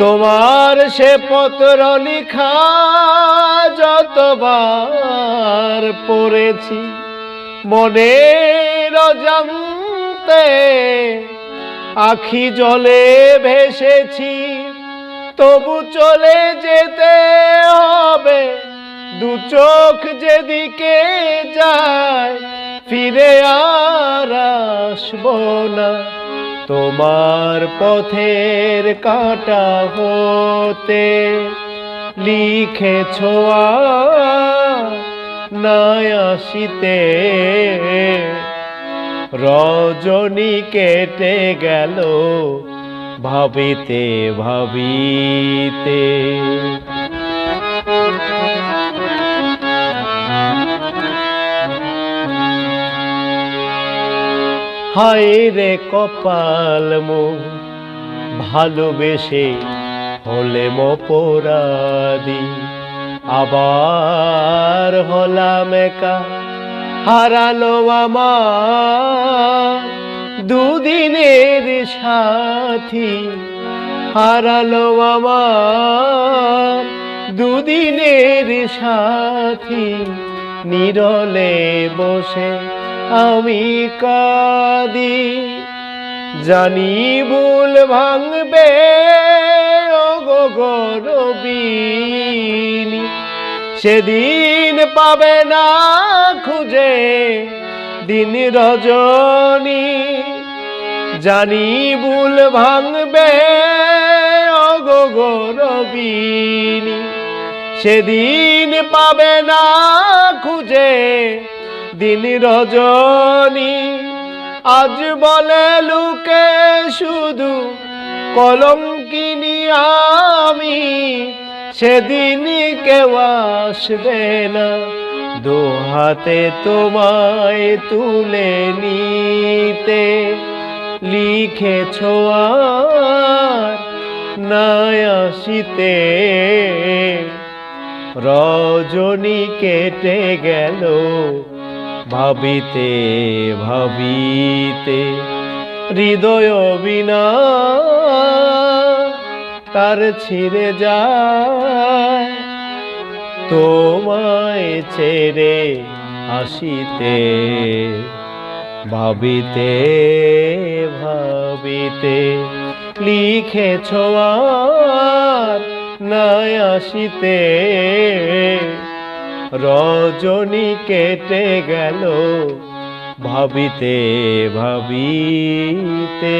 তোমার সে পত্র লিখা যতবার পড়েছি মনের অজান্তে আখি জলে ভেসেছি, তবু চলে যেতে হবে, দু চোখ যেদিকে যায়, ফিরে আর আসব না। তোমার পথের কাটা হতে লিখেছ নায়াসিতে রজনী কেটে গেল ভাবিতে ভাবিতে। হায় রে কপাল মো, ভালোবেসে হলে মো মপরাদি আবার হলাম একা, হারালো আমার দুদিনের সাথী। হারালো আমার দুদিনের সাথী, নিরলে বসে আমি কাদি, জানি ভুল ভাঙবে। ওগো গরবিনী, সেদিন পাবে না খুঁজে দিন রজনী। জানি ভুল ভাঙবে, ওগো গরবিনী, সেদিন পাবে না খুঁজে দিন রজনী আজ বলে লুকে শুধু কলঙ্কিনী আমি, সেদিন কেউ আসবে না। দু হাতে তোমায় তুলে নিতে লিখেছ আর নায়াসিতে রজনী কেটে গেল ভাবিতে ভাবিতে হৃদয় বিনা তার ছিঁড়ে যায়। তোমায় ছেড়ে আসিতে, ভাবিতে ভাবিতে লিখেছ আর নাই আসিতে। রজনী কেটে গেল। ভাবিতে ভাবিতে।